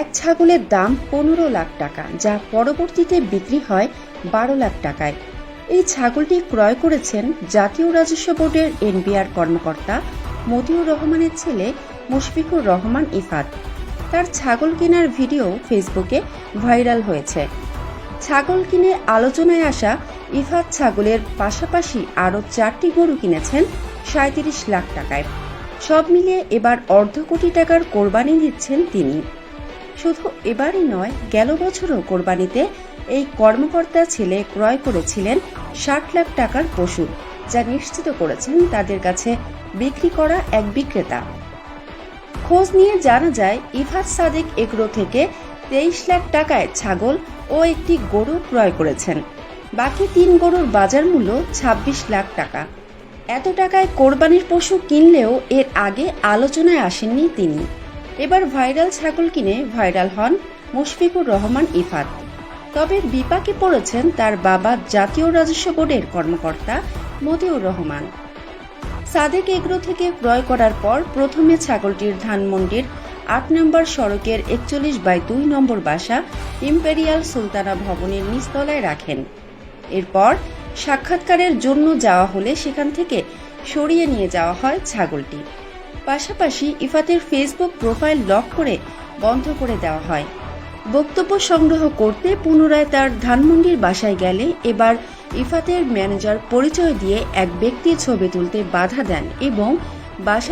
এক ছাগলের দাম পনেরো লাখ টাকা, যা পরবর্তীতে বিক্রি হয় বারো লাখ টাকায়। এই ছাগলটি ক্রয় করেছেন জাতীয় রাজস্ব বোর্ডের এনবিআর কর্মকর্তা মতিউর রহমানের ছেলে মুশফিকুর রহমান ইফাত। তার ছাগল কেনার ভিডিও ফেসবুকে ভাইরাল হয়েছে। ছাগল কিনে আলোচনায় আসা ইফাত ছাগলের পাশাপাশি আরও চারটি গরু কিনেছেন সাঁত্রিশ লাখ টাকায়। সব মিলিয়ে এবার অর্ধ কোটি টাকার কোরবানি দিচ্ছেন তিনি। শুধু এবারই নয়, গেল বছরও কোরবানিতে এই কর্মকর্তা ছেলে ক্রয় করেছিলেন ষাট লাখ টাকার পশু, যা নিশ্চিত করেছেন তাদের কাছে বিক্রি করা এক বিক্রেতা। খোঁজ নিয়ে জানা যায়, ইফাত সাদেক এগ্রো থেকে তেইশ লাখ টাকায় ছাগল ও একটি গরু ক্রয় করেছেন। বাকি তিন গরুর বাজার মূল্য ছাব্বিশ লাখ টাকা। এত টাকায় কোরবানির পশু কিনলেও এর আগে আলোচনায় আসেননি তিনি। এবার ভাইরাল ছাগল কিনে ভাইরাল হন মুশফিকুর রহমান ইফাত। তবে বিপাকে পড়েছেন তার বাবা জাতীয় রাজস্ব বোর্ডের কর্মকর্তা মতিউর রহমান। সাদেক এগ্রো থেকে ক্রয় করার পর প্রথমে ছাগলটির ধানমন্ডির আট নম্বর সড়কের একচল্লিশ বাই দুই নম্বর বাসা ইম্পেরিয়াল সুলতানা ভবনের নিচতলায় রাখেন। এরপর সাক্ষাৎকারের জন্য যাওয়া হলে সেখান থেকে সরিয়ে নিয়ে যাওয়া হয় ছাগলটি। পাশাপাশি ইফাতের ফেসবুক প্রোফাইল লক করে বন্ধ করে দেওয়া হয়। বক্তব্য সংগ্রহ করতে পুনরায় তার ধানমন্ডির বাসায় গেলে এবার ইফাতের ম্যানেজার পরিচয় দিয়ে এক ব্যক্তির ছবি তুলতে বাধা দেন এবং বাসা